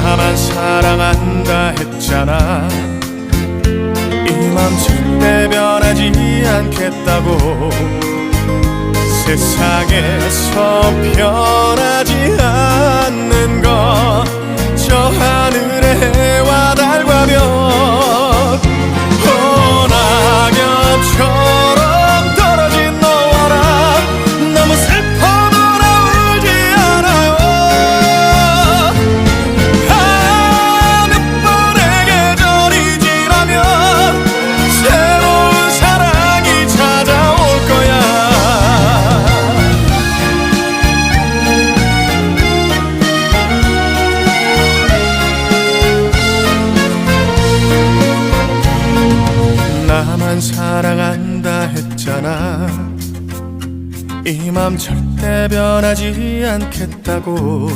나만 사랑한다 했잖아. 이맘 절대 변하지 않겠다고. 세상에서 변하지 않는 것. 저 하늘의 해와 달과 별 나만 사랑한다 했잖아. 이 맘 절대 변하지 않겠다고